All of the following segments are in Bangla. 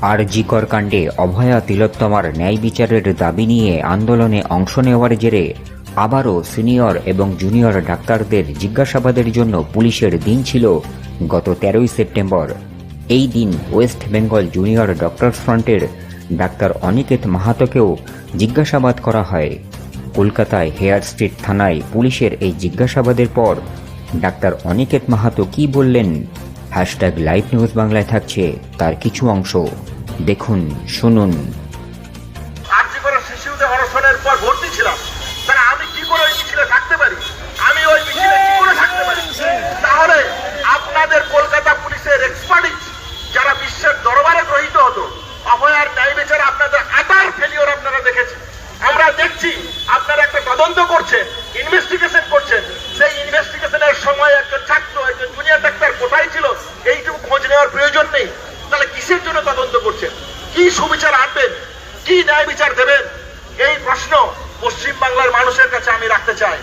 আর জিকর কাণ্ডে অভয়া তিলোত্তমার ন্যায় বিচারের দাবি নিয়ে আন্দোলনে অংশ নেওয়ার জেরে আবারও সিনিয়র এবং জুনিয়র ডাক্তারদের জিজ্ঞাসাবাদের জন্য পুলিশের দিন ছিল গত তেরোই সেপ্টেম্বর। এই দিন ওয়েস্ট বেঙ্গল জুনিয়র ডক্টরস ফ্রন্টের ডাক্তার অনিকেত মাহাতোকেও জিজ্ঞাসাবাদ করা হয়। কলকাতায় হেয়ার স্ট্রিট থানায় পুলিশের এই জিজ্ঞাসাবাদের পর ডাক্তার অনিকেত মাহাতো কি বললেন হ্যাশট্যাগ লাইভ নিউজ বাংলায় থাকছে তার কিছু অংশ। দেখুন, শুনুন। পর ভর্তি ছিলাম আমি কি করে ওই থাকতে পারি? আমি ওই করে থাকতে পারি? তাহলে আপনাদের কলকাতা পুলিশের যারা বিশ্বের দরবারে হতো আপনাদের আপনারা দেখেছেন। আমরা দেখছি, আপনারা একটা তদন্ত করছেন ইনভেস্টিগেশন করছেন সেই ইনভেস্টিগেশনের সময় একজন ছাত্র একজন জুনিয়র ডাক্তার কোথায় ছিল এইটুকু খোঁজ নেওয়ার প্রয়োজন নেই, তাহলে কিসের জন্য তদন্ত করছেন? কি সুবিচার আনবেন? কি ন্যায় বিচার দেবেন? এই প্রশ্ন পশ্চিম বাংলার মানুষের কাছে আমি রাখতে চাই।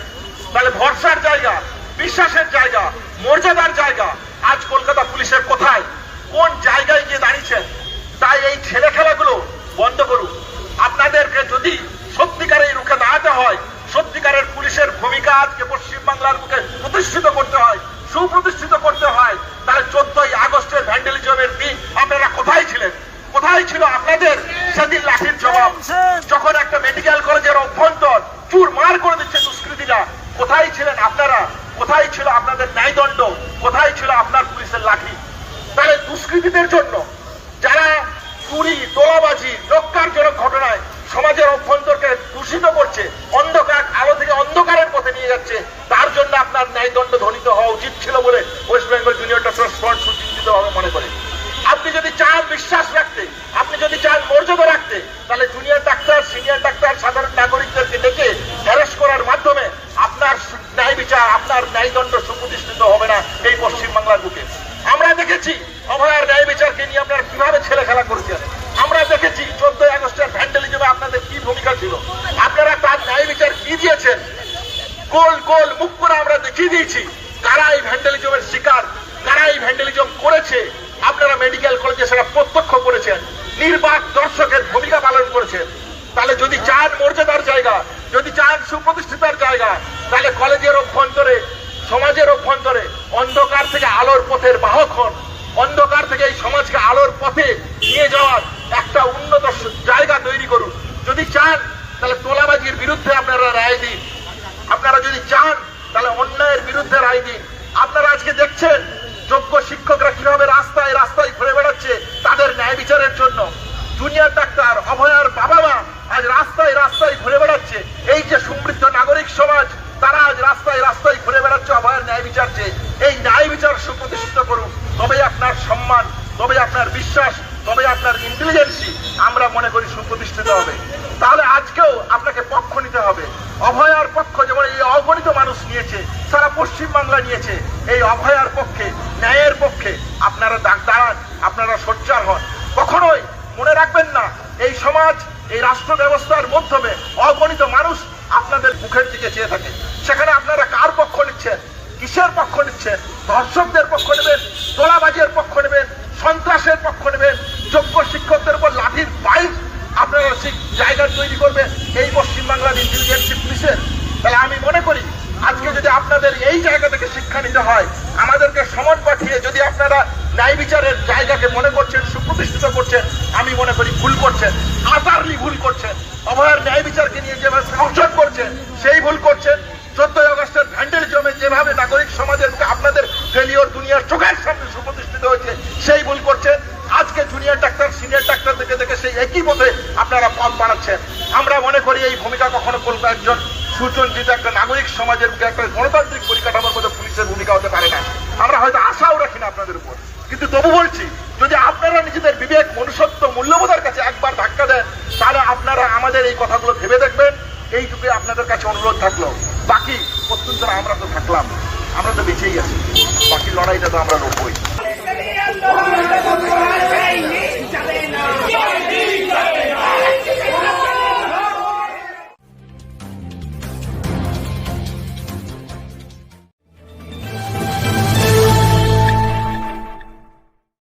তাহলে ভরসার জায়গা, বিশ্বাসের জায়গা, মর্যাদার জায়গা, আজ কলকাতা পুলিশের কোথায়, কোন জায়গায় গিয়ে দাঁড়িয়েছেন? তাই এই ছেলে খেলাগুলো বন্ধ করুন। আপনাদেরকে যদি সত্যিকারের রুখে দাঁড়াতে হয়, সত্যিকারের পুলিশের ভূমিকা আজকে পশ্চিম বাংলার মুখে প্রতিষ্ঠিত করতে হয়, সুপ্রতিষ্ঠিত করতে হয়, তাহলে চোদ্দই ভ্যান্ডেলিজমের দিন আপনারা কোথায় ছিলেন? কোথায় ছিল আপনাদের? সেদিন লাঠির জবাব। যখন একটা মেডিকেল কলেজের অভ্যন্তর চুর মার করে দিচ্ছে দুষ্কৃতীরা, কোথায় ছিলেন আপনারা? কোথায় ছিল আপনাদের ন্যায়দণ্ড? কোথায় ছিল আপনার পুলিশের লাঠি? তাহলে দুষ্কৃতীদের জন্য যারা চুরি, তোলাবাজি লক্ষ্যারজনক ঘটনায় সমাজের অভ্যন্তরকে দূষিত করছে, অন্ধকার, আলো থেকে অন্ধকারের পথে নিয়ে যাচ্ছে, তার জন্য আপনার ন্যায়দণ্ড ধ্বনিত হওয়া উচিত ছিল বলে West Bengal junior doctor front সুচিন্তিতভাবে মনে করে আপনি যদি চান বিশ্বাস রাখতে আপনি যদি চান মর্যাদা রাখতে তাহলে জুনিয়র ডাক্তার সিনিয়র ডাক্তার সাধারণ নাগরিকদেরকে ডেকে হ্যারাস করার মাধ্যমে আপনার সু- ন্যায় বিচার আপনার ন্যায়দণ্ড সুপ্রতিষ্ঠিত হবে না এই পশ্চিম বাংলার বুকে আমরা দেখেছি অভয়ার বিচারকে নিয়ে আপনারা কীভাবে ছেলে খেলা করেছেন? আমরা দেখেছি চোদ্দই আগস্টের ভ্যান্ডেলিজমে আপনাদের কি ভূমিকা ছিল? আপনারা তার ন্যায় বিচার কি দিয়েছেন? গোল গোল, মুখ করে আমরা দেখিয়ে দিয়েছি কারা এই ভ্যান্ডালিজমের শিকার, কারা এই ভ্যান্ডালিজম করেছে। আপনারা মেডিকেল কলেজে সেটা প্রত্যক্ষ করেছেন, নির্বাক দর্শকের ভূমিকা পালন করেছেন। তাহলে যদি চান মর্যাদার জায়গা, যদি চান সুপ্রতিষ্ঠিতার জায়গা, তাহলে কলেজের অভ্যন্তরে, সমাজের অভ্যন্তরে অন্ধকার থেকে আলোর পথের বাহক হন। অন্ধকার থেকে এই সমাজকে আলোর পথে নিয়ে যাওয়ার একটা উন্নত জায়গা তৈরি করুন। যদি চান, তাহলে তোলাবাজির বিরুদ্ধে আপনারা রায় দিন। আপনারা যদি চান, তাহলে অন্যায়ের বিরুদ্ধে রায় দিন। আপনারা আজকে দেখছেন, যোগ্য শিক্ষকরা কীভাবে রাস্তায় রাস্তায় ঘুরে বেড়াচ্ছে তাদের ন্যায় বিচারের জন্য। জুনিয়র ডাক্তার অভয়ার বাবা মা আজ রাস্তায় রাস্তায় ঘুরে বেড়াচ্ছে। এই যে সমৃদ্ধ নাগরিক সমাজ, তারা আজ রাস্তায় রাস্তায় ঘুরে বেড়াচ্ছে অভয়ের ন্যায় বিচার চেয়ে। এই ন্যায় বিচার সুপ্রতিষ্ঠিত করুন তবেই আপনার সম্মান, তবে আপনার বিশ্বাস, তবে আপনার ইন্টেলিজেন্সি আমরা মনে করি সুপ্রতিষ্ঠিত হবে। তাহলে আজকেও আপনাকে পক্ষ নিতে হবে। অভয়ার পক্ষ যেমন এই অগণিত মানুষ নিয়েছে, সারা পশ্চিম বাংলা নিয়েছে, এই অভয়ার পক্ষে, ন্যায়ের পক্ষে আপনারা দাগ দাঁড়ান, আপনারা সোচ্চার হন। কখনোই মনে রাখবেন না, এই সমাজ, এই রাষ্ট্র ব্যবস্থার মাধ্যমে অগণিত মানুষ আপনাদের মুখের দিকে চেয়ে থাকে। সেখানে আপনারা কার পক্ষ নিচ্ছেন? কিসের পক্ষ নিচ্ছেন? ধর্ষকদের পক্ষ তোলাবাজের পক্ষ নেবেন, সন্ত্রাসের পক্ষ নেবেন, যোগ্য শিক্ষকদের উপর লাঠির বাইক আপনারা সেই জায়গা তৈরি করবেন, এই পশ্চিমবাংলার ইন্টেলিজেন্সি পুলিশের তাহলে আমি মনে করি, আজকে যদি আপনাদের এই জায়গা থেকে শিক্ষা নিতে হয়, আমাদেরকে সমন পাঠিয়ে যদি আপনারা ন্যায় বিচারের জায়গাকে মনে করছেন, সুপ্রতিষ্ঠিত করছেন, আমি মনে করি ভুল করছেন আতারলি ভুল করছেন, অভয়ের ন্যায় বিচারকে নিয়ে যেভাবে সংসদ করছেন সেই ভুল করছেন চোদ্দই আগস্টের ভ্যান্ডেলিজমে যেভাবে নাগরিক সমাজের মুখে আপনাদের ফেলিওর দুনিয়ার চোখের সামনে সুপ্রতিষ্ঠিত হয়েছে, সেই ভুল করছে। আজকে জুনিয়র ডাক্তার সিনিয়র ডাক্তার দেখে দেখে সেই একই পথে আপনারা পথ বাড়াচ্ছেন আমরা মনে করি এই ভূমিকা কখনো কলকাতা একজন সুচন্তিত একটা নাগরিক সমাজের মুখে একটা গণতান্ত্রিক পরিকাঠামোর মধ্যে পুলিশের ভূমিকা হতে পারে না। আমরা হয়তো আশাও রাখি না আপনাদের উপর। কিন্তু তবু বলছি, যদি আপনারা নিজেদের বিবেক, মনুষ্যত্ব, মূল্যবোধের কাছে একবার ধাক্কা দেন, তাহলে আপনারা আমাদের এই কথাগুলো ভেবে দেখবেন। এইটুকু আপনাদের কাছে অনুরোধ থাকল। অত্যন্ত আমরা তো থাকলাম আমরা তো বেঁচেই আছি। বাকি লড়াইটা তো আমরা লড়বই।